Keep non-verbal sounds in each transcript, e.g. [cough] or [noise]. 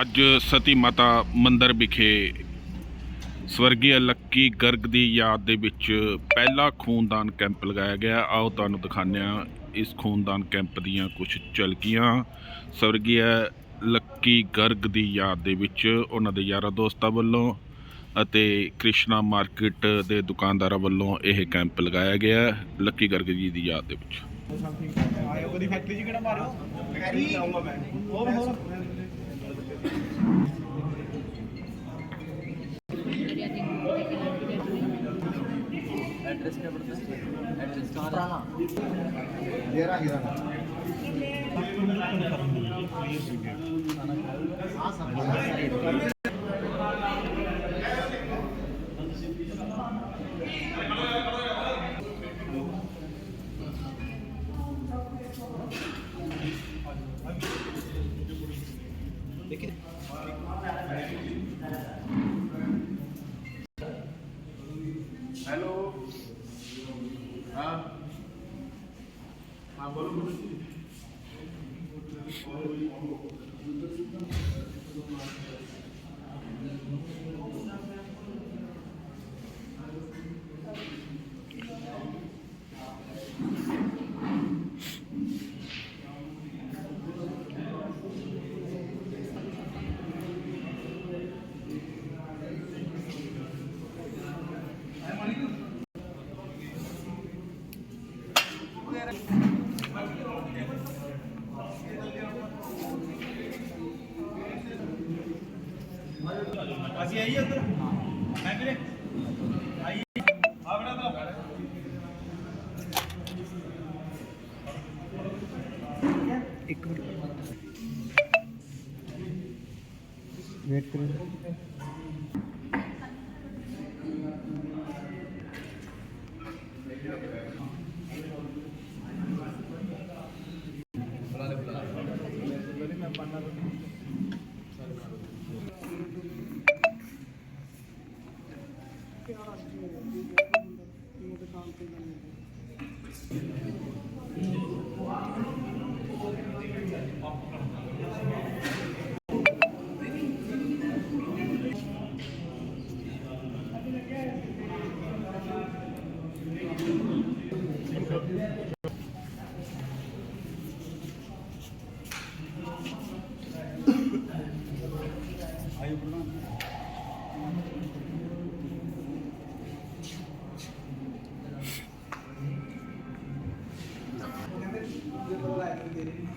ਅੱਜ ਸਤੀ ਮਾਤਾ ਮੰਦਿਰ ਵਿਖੇ ਸਵਰਗੀ ਲੱਕੀ ਗਰਗ ਦੀ ਯਾਦ ਦੇ ਵਿੱਚ ਪਹਿਲਾ ਖੂਨਦਾਨ ਕੈਂਪ ਲਗਾਇਆ ਗਿਆ। ਆਓ ਤੁਹਾਨੂੰ ਦਿਖਾਉਂਦੇ ਹਾਂ ਇਸ ਖੂਨਦਾਨ ਕੈਂਪ ਦੀਆਂ ਕੁਝ ਝਲਕੀਆਂ। ਸਵਰਗੀ ਲੱਕੀ ਗਰਗ ਦੀ ਯਾਦ ਦੇ ਵਿੱਚ ਉਹਨਾਂ ਦੇ ਯਾਰਾਂ ਦੋਸਤਾਂ ਵੱਲੋਂ ਅਤੇ ਕ੍ਰਿਸ਼ਨਾ ਮਾਰਕੀਟ ਦੇ ਦੁਕਾਨਦਾਰਾਂ ਵੱਲੋਂ ਇਹ ਕੈਂਪ ਲਗਾਇਆ ਗਿਆ ਲੱਕੀ ਗਰਗ ਜੀ ਦੀ ਯਾਦ ਦੇ ਵਿੱਚ। ਆਇਓ ਕਦੀ ਫੈਕਟਰੀ 'ਚ ਕਿਹੜਾ ਮਾਰਿਓ? ਫੈਕਟਰੀ ਜਾਊਂਗਾ ਮੈਂ। ਹੋਰ ਹੋਰ। एड्रेस क्या पड़ता है एड्रेस कहाँ ਜੇਰਾ હેલો હા હા બોલો બોલો ਅਸੀਂ ਆਈਏ ਅੰਦਰ? ਮੈਂ ਵੀਰੇ ਇੱਕ ਮਿੰਟ। ਵੇਟ ਕਰੋ ਕੁਝ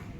[laughs]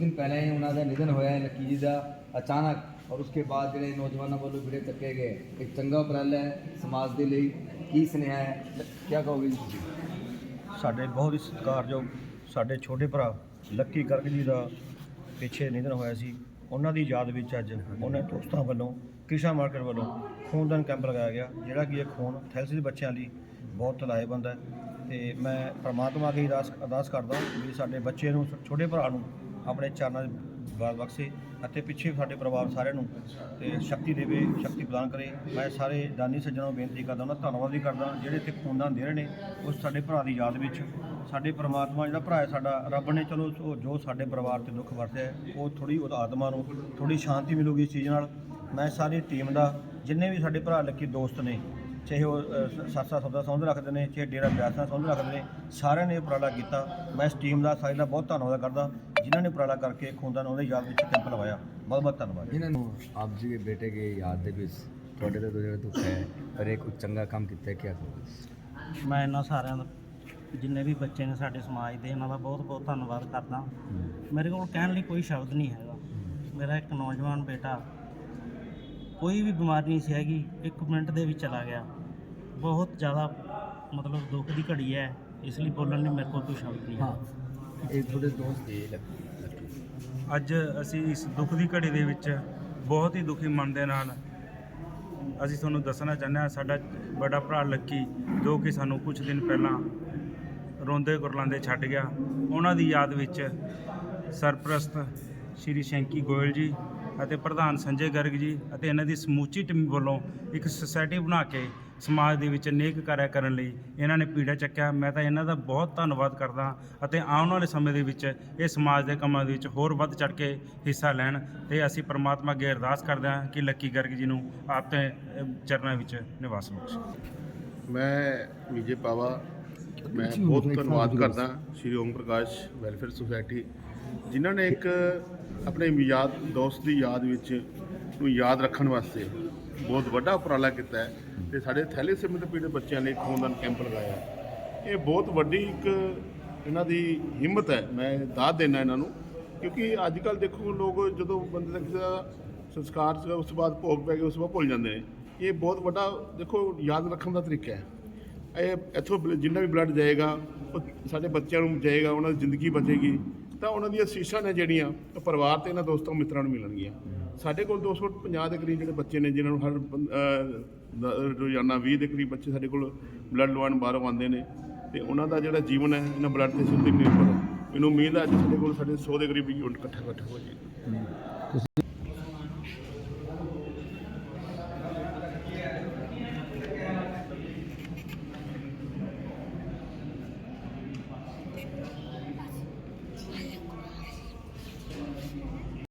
ਦਿਨ ਪਹਿਲਾਂ ਹੀ ਉਹਨਾਂ ਦਾ ਨਿਧਨ ਹੋਇਆ ਹੈ ਲੱਕੀ ਜੀ ਦਾ ਅਚਾਨਕ ਔਰ ਉਸਕੇ ਬਾਅਦ ਜਿਹੜੇ ਨੌਜਵਾਨਾਂ ਵੱਲੋਂ ਜਿਹੜੇ ਚੱਕੇ ਗਏ ਇੱਕ ਚੰਗਾ ਉਪਰਾਲਾ ਹੈ ਸਮਾਜ ਦੇ ਲਈ ਕੀ ਸੁਨੇਹਾ ਹੈ ਕੀ ਕਹੋਗੇ ਜੀ ਤੁਸੀਂ ਸਾਡੇ ਬਹੁਤ ਹੀ ਸਤਿਕਾਰਯੋਗ ਸਾਡੇ ਛੋਟੇ ਭਰਾ ਲੱਕੀ ਗਰਗ ਜੀ ਦਾ ਪਿੱਛੇ ਨਿਧਨ ਹੋਇਆ ਸੀ ਉਹਨਾਂ ਦੀ ਯਾਦ ਵਿੱਚ ਅੱਜ ਉਹਨਾਂ ਦੋਸਤਾਂ ਵੱਲੋਂ ਕਿਸ਼ਾ ਮਾਰਕੀਟ ਵੱਲੋਂ ਖੂਨਦਾਨ ਕੈਂਪ ਲਗਾਇਆ ਗਿਆ ਜਿਹੜਾ ਕਿ ਇਹ ਖੂਨ ਥੈਲਸੀਲ ਬੱਚਿਆਂ ਲਈ ਬਹੁਤ ਲਾਹੇਵੰਦ ਹੈ ਤੇ ਮੈਂ ਪ੍ਰਮਾਤਮਾ ਅੱਗੇ ਅਰਦਾਸ ਅਰਦਾਸ ਕਰਦਾ ਵੀ ਸਾਡੇ ਬੱਚੇ ਨੂੰ ਛੋਟੇ ਭਰਾ ਨੂੰ ਆਪਣੇ ਚਰਨਾਂ ਬਾਲ ਬਖਸ਼ੇ ਅਤੇ ਪਿੱਛੇ ਸਾਡੇ ਪਰਿਵਾਰ ਸਾਰਿਆਂ ਨੂੰ ਤੇ ਸ਼ਕਤੀ ਦੇਵੇ, ਸ਼ਕਤੀ ਪ੍ਰਦਾਨ ਕਰੇ। ਮੈਂ ਸਾਰੇ ਦਾਨੀ ਸੱਜਣਾਂ ਨੂੰ ਬੇਨਤੀ ਕਰਦਾ ਉਹਨਾਂ ਧੰਨਵਾਦ ਵੀ ਕਰਦਾ, ਜਿਹੜੇ ਇੱਥੇ ਖੂਨਦਾਨ ਦੇ ਰਹੇ ਨੇ ਉਸ ਸਾਡੇ ਭਰਾ ਦੀ ਯਾਦ ਵਿੱਚ, ਸਾਡੇ ਪ੍ਰਮਾਤਮਾ ਜਿਹੜਾ ਭਰਾ ਹੈ ਸਾਡਾ, ਰੱਬ ਨੇ ਚਲੋ ਉਹ ਜੋ ਸਾਡੇ ਪਰਿਵਾਰ ਤੇ ਦੁੱਖ ਵਰਤਿਆ ਉਹ ਥੋੜੀ ਉਹ ਆਤਮਾ ਨੂੰ ਥੋੜੀ ਸ਼ਾਂਤੀ ਮਿਲੂਗੀ ਇਸ ਚੀਜ਼ ਨਾਲ। ਮੈਂ ਸਾਰੀ ਟੀਮ ਦਾ, ਜਿੰਨੇ ਵੀ ਸਾਡੇ ਭਰਾ ਲੱਕੀ ਦੋਸਤ ਨੇ ਚਾਹੇ ਉਹ ਸਾਸਾ ਸੌਦਾ ਸੰਬੰਧ ਰੱਖਦੇ ਨੇ ਚਾਹੇ ਡੇਰਾ ਬਿਆਸ ਸੰਬੰਧ ਰੱਖਦੇ ਨੇ ਸਾਰਿਆਂ ਨੇ ਉਪਰਾਲਾ ਕੀਤਾ। ਮੈਂ ਇਸ ਟੀਮ ਦਾ ਸਾਰਿਆਂ ਦਾ ਬਹੁਤ ਧੰਨਵਾਦ ਕਰਦਾ ਜਿਨ੍ਹਾਂ ਨੇ ਉਪਰਾਲਾ ਕਰਕੇ ਖੂਨਦਾਨ ਉਹਦੇ ਯਾਦ ਵਿੱਚ ਕੈਂਪ ਲਵਾਇਆ। ਬਹੁਤ ਬਹੁਤ ਧੰਨਵਾਦ। ਜਿਨ੍ਹਾਂ ਨੂੰ ਆਪ ਜੀ ਦੇ ਬੇਟੇ ਦੀ ਯਾਦ ਦੇ ਵਿੱਚ ਤੁਹਾਡੇ ਤੇ ਜਿਹੜਾ ਦੁੱਖ ਹੈ ਪਰ ਇਹ ਕੁਝ ਚੰਗਾ ਕੰਮ ਕੀਤਾ ਹੈ ਕੀ ਕਹੋਗੇ ਮੈਂ ਇਹਨਾਂ ਸਾਰਿਆਂ ਦਾ ਜਿੰਨੇ ਵੀ ਬੱਚੇ ਨੇ ਸਾਡੇ ਸਮਾਜ ਦੇ ਇਹਨਾਂ ਦਾ ਬਹੁਤ ਬਹੁਤ ਧੰਨਵਾਦ ਕਰਦਾ। ਮੇਰੇ ਕੋਲ ਕਹਿਣ ਲਈ ਕੋਈ ਸ਼ਬਦ ਨਹੀਂ ਹੈਗਾ। ਮੇਰਾ ਇੱਕ ਨੌਜਵਾਨ ਬੇਟਾ ਕੋਈ ਵੀ ਬਿਮਾਰੀ ਨਹੀਂ ਸੀ ਹੈਗੀ ਇੱਕ ਮਿੰਟ ਦੇ ਵਿੱਚ ਚਲਾ ਗਿਆ। ਬਹੁਤ ਜ਼ਿਆਦਾ ਮਤਲਬ ਦੁੱਖ ਦੀ ਘੜੀ ਹੈ ਇਸ ਲਈ ਬੋਲਣ ਲਈ ਮੇਰੇ ਕੋਲ ਕੋਈ ਸ਼ਬਦ ਨਹੀਂ ਹੈ। ਇਹ ਤੁਹਾਡੇ ਦੋਸਤ ਦੇ ਅੱਜ ਅਸੀਂ ਇਸ ਦੁੱਖ ਦੀ ਘੜੀ ਦੇ ਵਿੱਚ ਬਹੁਤ ਹੀ ਦੁਖੀ ਮਨ ਦੇ ਨਾਲ ਅਸੀਂ ਤੁਹਾਨੂੰ ਦੱਸਣਾ ਚਾਹੁੰਦੇ ਹਾਂ ਸਾਡਾ ਬੜਾ ਭਰਾ ਲੱਕੀ ਜੋ ਕਿ ਸਾਨੂੰ ਕੁਝ ਦਿਨ ਪਹਿਲਾਂ ਰੋਂਦੇ ਗੁਰਲਾਂਦੇ ਛੱਡ ਗਿਆ। ਉਹਨਾਂ ਦੀ ਯਾਦ ਵਿੱਚ ਸਰਪ੍ਰਸਤ ਸ਼੍ਰੀ ਸ਼ੈਂਕੀ ਗੋਇਲ ਜੀ ਅਤੇ ਪ੍ਰਧਾਨ ਸੰਜੇ ਗਰਗ ਜੀ ਅਤੇ ਇਹਨਾਂ ਦੀ ਸਮੂਚੀ ਟੀਮ ਵੱਲੋਂ ਇੱਕ ਸੁਸਾਇਟੀ ਬਣਾ ਕੇ ਸਮਾਜ ਦੇ ਵਿੱਚ ਨੇਕ ਕਾਰਿਆ ਕਰਨ ਲਈ ਇਹਨਾਂ ਨੇ ਪੀੜਾ ਚੱਕਿਆ। ਮੈਂ ਤਾਂ ਇਹਨਾਂ ਦਾ ਬਹੁਤ ਧੰਨਵਾਦ ਕਰਦਾ ਅਤੇ ਆਉਣ ਵਾਲੇ ਸਮੇਂ ਦੇ ਵਿੱਚ ਇਹ ਸਮਾਜ ਦੇ ਕੰਮਾਂ ਦੇ ਵਿੱਚ ਹੋਰ ਵੱਧ ਚੜ ਕੇ ਹਿੱਸਾ ਲੈਣ ਤੇ ਅਸੀਂ ਪ੍ਰਮਾਤਮਾ ਅੱਗੇ ਅਰਦਾਸ ਕਰਦੇ ਹਾਂ ਕਿ ਲੱਕੀ ਗਰਗ ਜੀ ਨੂੰ ਆਪ ਤੇ ਅਹ, ਚਰਨਾਂ ਵਿੱਚ ਨਿਵਾਸ ਬਖਸ਼ੇ। ਮੈਂ ਵਿਜੇ ਪਾਵਾ ਮੈਂ ਬਹੁਤ ਧੰਨਵਾਦ ਕਰਦਾ ਸ਼੍ਰੀ ਓਮ ਪ੍ਰਕਾਸ਼ ਵੈਲਫੇਅਰ ਸੁਸਾਇਟੀ ਜਿਨ੍ਹਾਂ ਨੇ ਇੱਕ ਆਪਣੇ ਯਾਦ ਦੋਸਤ ਦੀ ਯਾਦ ਵਿੱਚ ਨੂੰ ਯਾਦ ਰੱਖਣ ਵਾਸਤੇ ਬਹੁਤ ਵੱਡਾ ਉਪਰਾਲਾ ਕੀਤਾ ਹੈ। ਤੇ ਸਾਡੇ ਥੈਲੇ ਦੇ ਪੀੜਤ ਬੱਚਿਆਂ ਲਈ ਖੂਨਦਾਨ ਕੈਂਪ ਲਗਾਇਆ। ਇਹ ਬਹੁਤ ਵੱਡੀ ਇੱਕ ਇਹਨਾਂ ਦੀ ਹਿੰਮਤ ਹੈ। ਮੈਂ ਦਾਦ ਦੇਣਾ ਇਹਨਾਂ ਨੂੰ, ਕਿਉਂਕਿ ਅੱਜ ਕੱਲ ਦੇਖੋ ਲੋਕ ਜਦੋਂ ਬੰਦੇ ਦਾ ਕਿਸੇ ਦਾ ਸੰਸਕਾਰ ਸੀਗਾ, ਉਸ ਤੋਂ ਬਾਅਦ ਭੋਗ ਪੈ ਗਿਆ ਉਸ ਤੋਂ ਬਾਅਦ ਭੁੱਲ ਜਾਂਦੇ ਨੇ। ਇਹ ਬਹੁਤ ਵੱਡਾ, ਦੇਖੋ, ਯਾਦ ਰੱਖਣ ਦਾ ਤਰੀਕਾ ਹੈ। ਇਹ ਇੱਥੋਂ ਬਲ- ਜਿੰਨਾ ਵੀ ਬਲੱਡ ਜਾਏਗਾ, ਉਹ ਸਾਡੇ ਬੱਚਿਆਂ ਨੂੰ ਜਾਏਗਾ, ਉਹਨਾਂ ਦੀ ਜ਼ਿੰਦਗੀ ਬਚੇਗੀ। ਤਾਂ ਉਹਨਾਂ ਦੀਆਂ ਸ਼ੀਸ਼ਾਂ ਨੇ ਜਿਹੜੀਆਂ, ਉਹ ਪਰਿਵਾਰ ਤੇ ਇਹਨਾਂ ਦੋਸਤਾਂ, ਮਿੱਤਰਾਂ ਨੂੰ ਮਿਲਣਗੀਆਂ। ਸਾਡੇ ਕੋਲ 250 ਦੇ ਕਰੀਬ ਜਿਹੜੇ ਬੱਚੇ ਨੇ, ਜਿਨ੍ਹਾਂ ਨੂੰ ਹਰ ਬੰ- ਅਹ ਰੋਜ਼ਾਨਾ 20 ਦੇ ਕਰੀਬ ਬੱਚੇ ਸਾਡੇ ਕੋਲ ਬਲੱਡ ਲਵਾਉਣ ਬਾਹਰੋਂ ਆਉਂਦੇ ਨੇ। ਤੇ ਉਹਨਾਂ ਦਾ ਜਿਹੜਾ ਜੀਵਨ ਹੈ, ਇਹਨਾਂ ਬਲੱਡ ਤੇ ਸਿੱਧੀ ਨਿਰਭਰ ਹੈ। ਮੈਨੂੰ ਉਮੀਦ ਹੈ ਅੱਜ ਸਾਡੇ ਕੋਲ ਸਾਡੇ 100 ਦੇ ਕਰੀਬ ਯੂਨਿਟ ਇਕੱਠਾ ਇਕੱਠਾ ਹੋ ਜਾਏਗਾ